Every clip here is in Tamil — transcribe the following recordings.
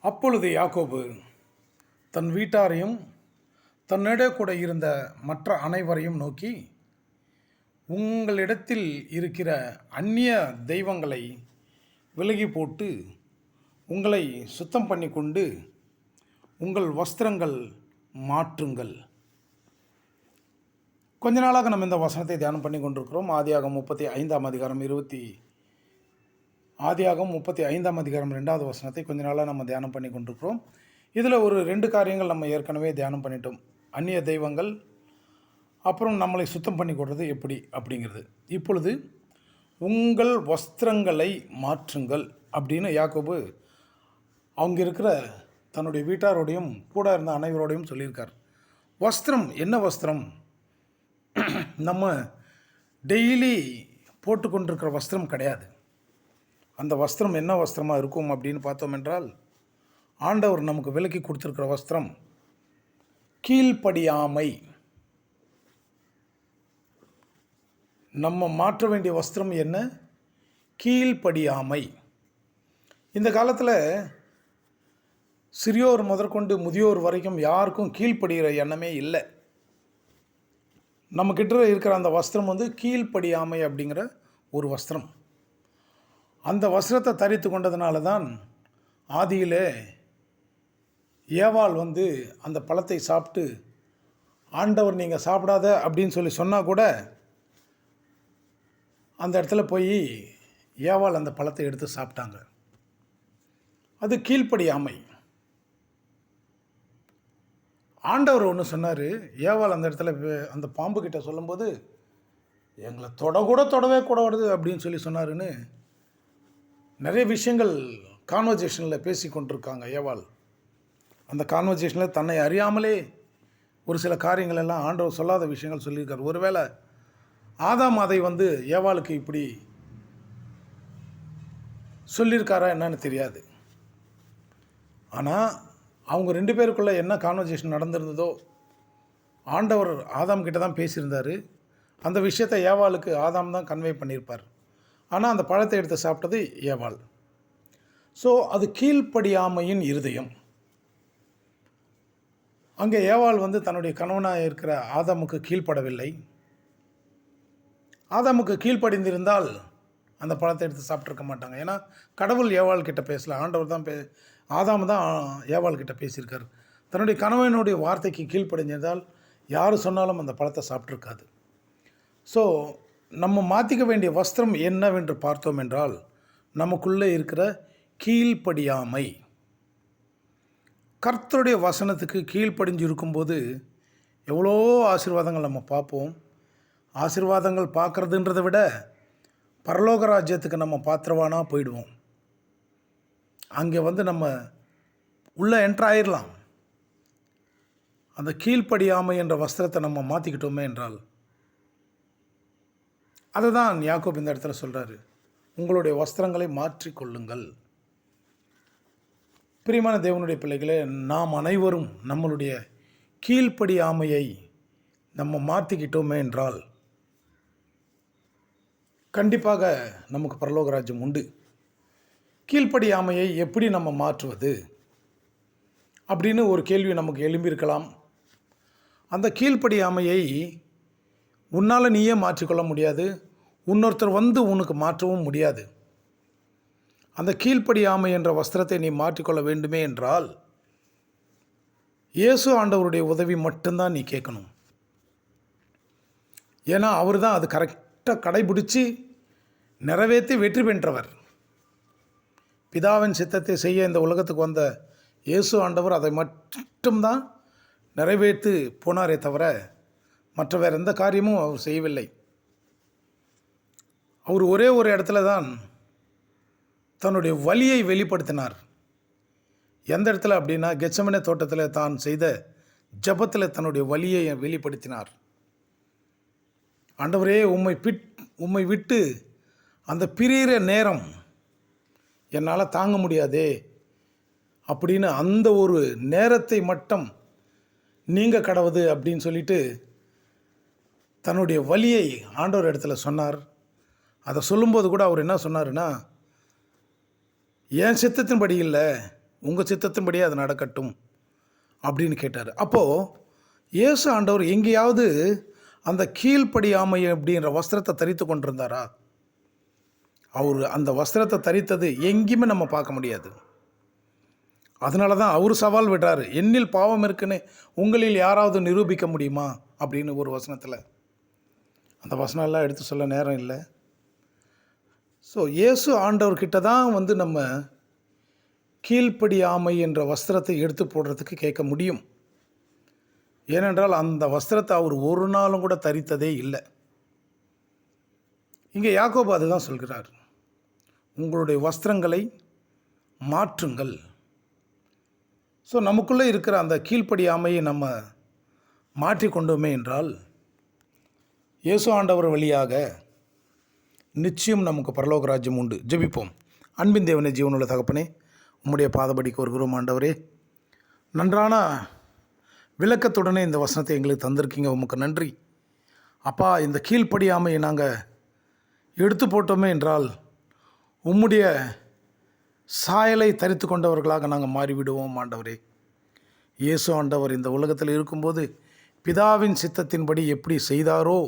அப்பொழுது யாக்கோபு தன் வீட்டாரையும் தன்னிட கூட இருந்த மற்ற அனைவரையும் நோக்கி உங்களிடத்தில் இருக்கிற அந்நிய தெய்வங்களை விலகி போட்டு உங்களை சுத்தம் பண்ணி கொண்டு உங்கள் வஸ்திரங்கள் மாற்றுங்கள். கொஞ்ச நாளாக நம்ம இந்த வசனத்தை தியானம் பண்ணி கொண்டிருக்கிறோம் ஆதியாகம் முப்பத்தி ஐந்தாம் அதிகாரம் இருபத்தி ஆதியாகம் முப்பத்தி ஐந்தாம் அதிகாரம் ரெண்டாவது வசனத்தை கொஞ்ச நாளாக நம்ம தியானம் பண்ணி கொண்டிருக்கிறோம். இதில் ஒரு ரெண்டு காரியங்கள் நம்ம ஏற்கனவே தியானம் பண்ணிட்டோம். அந்நிய தெய்வங்கள் அப்புறம் நம்மளை சுத்தம் பண்ணி கொடுறது எப்படி அப்படிங்கிறது. இப்பொழுது உங்கள் வஸ்திரங்களை மாற்றுங்கள் அப்படின்னு யாக்கோபு அவங்க இருக்கிற தன்னுடைய வீட்டாரோடையும் கூட இருந்த அனைவரோடையும் சொல்லியிருக்கார். வஸ்திரம் என்ன வஸ்திரம்? நம்ம டெய்லி போட்டுக்கொண்டிருக்கிற வஸ்திரம் கிடையாது. அந்த வஸ்திரம் என்ன வஸ்திரமாக இருக்கும் அப்படின்னு பார்த்தோம் என்றால் ஆண்டவர் நமக்கு விலக்கி கொடுத்துருக்கிற வஸ்திரம் கீழ்ப்படியாமை. நம்ம மாற்ற வேண்டிய வஸ்திரம் என்ன? கீழ்ப்படியாமை. இந்த காலத்தில் சிறியோர் முதற்கொண்டு முதியோர் வரைக்கும் யாருக்கும் கீழ்ப்படுகிற எண்ணமே இல்லை. நம்மக்கிட்ட இருக்கிற அந்த வஸ்திரம் வந்து கீழ்ப்படியாமை அப்படிங்கிற ஒரு வஸ்திரம். அந்த வஸ்திரத்தை தரித்து கொண்டதுனால தான் ஆதியிலே ஏவாள் வந்து அந்த பழத்தை சாப்பிட்டு ஆண்டவர் நீங்கள் சாப்பிடாத அப்படின்னு சொல்லி சொன்னால் கூட அந்த இடத்துல போய் ஏவாள் அந்த பழத்தை எடுத்து சாப்பிட்டாங்க. அது கீழ்ப்படி ஆமை ஆண்டவர் ஒன்று சொன்னார் ஏவாள் அந்த இடத்துல அந்த பாம்பு கிட்ட சொல்லும்போது எங்களை தொட கூட தொடவே கூடாது அப்படின்னு சொல்லி சொன்னாருன்னு நிறைய விஷயங்கள் கான்வர்சேஷனில் பேசி கொண்டிருக்காங்க ஏவாள். அந்த கான்வர்சேஷனில் தன்னை அறியாமலே ஒரு சில காரியங்கள் எல்லாம் ஆண்டவர் சொல்லாத விஷயங்கள் சொல்லியிருக்கார். ஒருவேளை ஆதாம் அதை வந்து ஏவாளுக்கு இப்படி சொல்லியிருக்காரா என்னன்னு தெரியாது. ஆனால் அவங்க ரெண்டு பேருக்குள்ளே என்ன கான்வர்சேஷன் நடந்திருந்ததோ ஆண்டவர் ஆதாம் கிட்ட தான் பேசியிருந்தார். அந்த விஷயத்தை ஏவாளுக்கு ஆதாம் தான் கன்வே பண்ணியிருப்பார். ஆனால் அந்த பழத்தை எடுத்து சாப்பிட்டது ஏவாள். ஸோ அது கீழ்ப்படியாமையின் இருதயம். அங்கே ஏவாள் வந்து தன்னுடைய கணவனாக இருக்கிற ஆதாமுக்கு கீழ்ப்படவில்லை. ஆதாமுக்கு கீழ்ப்படிந்திருந்தால் அந்த பழத்தை எடுத்து சாப்பிட்ருக்க மாட்டாங்க. ஏன்னா கடவுள் ஏவாள் கிட்ட பேசல. ஆண்டவர் தான் பே ஆதாம் தான் ஏவாள் கிட்ட பேசியிருக்கார். தன்னுடைய கணவனுடைய வார்த்தைக்கு கீழ்ப்படிஞ்சிருந்தால் யார் சொன்னாலும் அந்த பழத்தை சாப்பிட்ருக்காது ஸோ நம்ம மாற்றிக்க வேண்டிய வஸ்திரம் என்னவென்று பார்த்தோம் என்றால் நமக்குள்ளே இருக்கிற கீழ்ப்படியாமை. கர்த்தருடைய வசனத்துக்கு கீழ்ப்படிஞ்சு இருக்கும்போது எவ்வளோ ஆசீர்வாதங்கள் நம்ம பார்ப்போம். ஆசீர்வாதங்கள் பார்க்குறதுன்றதை விட பரலோக ராஜ்யத்துக்கு நம்ம பாத்திரவானா போயிடுவோம். அங்கே வந்து நம்ம உள்ளே என்ட்ரு ஆயிடலாம் அந்த கீழ்ப்படியாமை என்ற வஸ்திரத்தை நம்ம மாற்றிக்கிட்டோமே என்றால் அதை தான் யாக்கோப் இந்த இடத்துல சொல்கிறாரு உங்களுடைய வஸ்திரங்களை மாற்றிக்கொள்ளுங்கள். பிரியமான தேவனுடைய பிள்ளைகளே நாம் அனைவரும் நம்மளுடைய கீழ்ப்படி ஆமையை நம்ம மாற்றிக்கிட்டோமே என்றால் கண்டிப்பாக நமக்கு பரலோகராஜ்யம் உண்டு. கீழ்ப்படி ஆமையை எப்படி நம்ம மாற்றுவது அப்படின்னு ஒரு கேள்வி நமக்கு எழும்பியிருக்கலாம். அந்த கீழ்ப்படி ஆமையை உன்னால் நீயே மாற்றிக்கொள்ள முடியாது. இன்னொருத்தர் வந்து உனக்கு மாற்றவும் முடியாது. அந்த கீழ்ப்படியாமை என்ற வஸ்திரத்தை நீ மாற்றிக்கொள்ள வேண்டுமே என்றால் இயேசு ஆண்டவருடைய உதவி மட்டும்தான் நீ கேட்கணும். ஏன்னா அவர் தான் அது கரெக்டாக கடைபிடிச்சி நிறைவேற்றி வெற்றி பெற்றவர். பிதாவின் சித்தத்தை செய்ய இந்த உலகத்துக்கு வந்த இயேசு ஆண்டவர் அதை மட்டும்தான் நிறைவேற்றி போனாரே தவிர மற்ற வேறு எந்த காரியமும் அவர் செய்யவில்லை. அவர் ஒரே ஒரு இடத்துல தான் தன்னுடைய வலியை வெளிப்படுத்தினார். எந்த இடத்துல அப்படின்னா கெச்சமனே தோட்டத்தில் தான் செய்த ஜபத்தில் தன்னுடைய வலியை வெளிப்படுத்தினார். ஆண்டவரே உம்மை பிட் உம்மை விட்டு அந்த பிரிகிற நேரம் என்னால் தாங்க முடியாதே. அப்படின்னு அந்த ஒரு நேரத்தை மட்டும் நீங்கள் கடவுது அப்படின்னு சொல்லிட்டு தன்னுடைய வலியை ஆண்டவர் இடத்துல சொன்னார். அதை சொல்லும்போது கூட அவர் என்ன சொன்னார்னா என் சித்தத்தின்படி இல்லை உங்கள் சித்தத்தின்படியே அது நடக்கட்டும் அப்படின்னு கேட்டார். அப்போது இயேசு ஆண்டவர் எங்கேயாவது அந்த கீழ்ப்படியாமை அப்படின்ற வஸ்திரத்தை தரித்து கொண்டிருந்தாரா? அவர் அந்த வஸ்திரத்தை தரித்தது எங்கேயுமே நம்ம பார்க்க முடியாது. அதனால தான் அவர் சவால் விடுறாரு. என்னில் பாவம் இருக்குன்னு உங்களில் யாராவது நிரூபிக்க முடியுமா? அப்படின்னு ஒரு வசனத்தில். அந்த வசனம் எல்லாம் எடுத்து சொல்ல நேரம் இல்லை. ஸோ இயேசு ஆண்டவர்கிட்ட தான் வந்து நம்ம கீழ்ப்படியாமை என்ற வஸ்திரத்தை எடுத்து போடுறதுக்கு கேட்க முடியும். ஏனென்றால் அந்த வஸ்திரத்தை அவர் ஒரு நாளும் கூட தரித்ததே இல்லை. இங்கே யாக்கோபு அதுதான் சொல்கிறார். உங்களுடைய வஸ்திரங்களை மாற்றுங்கள். ஸோ நமக்குள்ளே இருக்கிற அந்த கீழ்ப்படியாமையை நம்ம மாற்றிக்கொண்டோமே என்றால் இயேசு ஆண்டவர் வழியாக நிச்சயம் நமக்கு பரலோக ராஜ்யம் உண்டு. ஜெபிப்போம். அன்பின் தேவனே ஜீவனுள்ள தகப்பனே உம்முடைய பாதபடிக்கு வருகிறோம் ஆண்டவரே. நன்றான விளக்கத்துடனே இந்த வசனத்தை எங்களுக்கு தந்திருக்கீங்க. உமக்கு நன்றி. அப்பா இந்த கீழ்ப்படியாமையை நாங்கள் எடுத்து போட்டோமே என்றால் உம்முடைய சாயலை தரித்து கொண்டவர்களாக நாங்கள் மாறிவிடுவோம் ஆண்டவரே. இயேசு ஆண்டவர் இந்த உலகத்தில் இருக்கும்போது பிதாவின் சித்தத்தின்படி எப்படி செய்தாரோ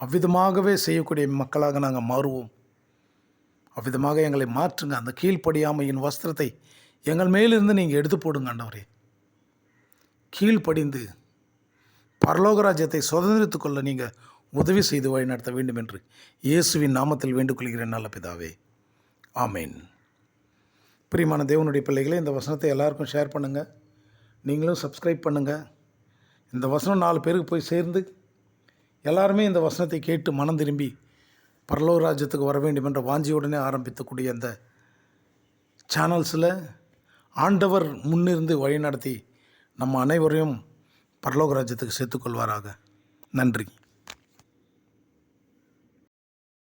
அவ்விதமாகவே செய்யக்கூடிய மக்களாக நாங்கள் மாறுவோம். அவ்விதமாக எங்களை மாற்றுங்க. அந்த கீழ்ப்படியாமையின் வஸ்திரத்தை எங்கள் மேலிருந்து நீங்கள் எடுத்து போடுங்க ஆண்டவரே. கீழ்ப்படிந்து பரலோக ராஜ்யத்தை சுதந்திரித்துக் கொள்ள நீங்கள் உதவி செய்து வழி நடத்த வேண்டும் என்று இயேசுவின் நாமத்தில் வேண்டுகொள்கிறேன் நல்ல பிதாவே. ஆமேன். பிரியமான தேவனுடைய பிள்ளைகளே இந்த வசனத்தை எல்லாருக்கும் ஷேர் பண்ணுங்கள் நீங்களும் சப்ஸ்கிரைப் பண்ணுங்கள் இந்த வசனம் நாலு பேருக்கு போய் சேர்ந்து எல்லாருமே இந்த வசனத்தை கேட்டு மனம் திரும்பி பரலோக ராஜ்யத்துக்கு வர வேண்டும் என்ற வாஞ்சியுடனே ஆரம்பித்தக்கூடிய அந்த சேனல்ஸில் ஆண்டவர் முன்னிருந்து வழிநடத்தி நம்ம அனைவரையும் பரலோக ராஜ்யத்துக்கு சேர்த்துக்கொள்வாராக. நன்றி.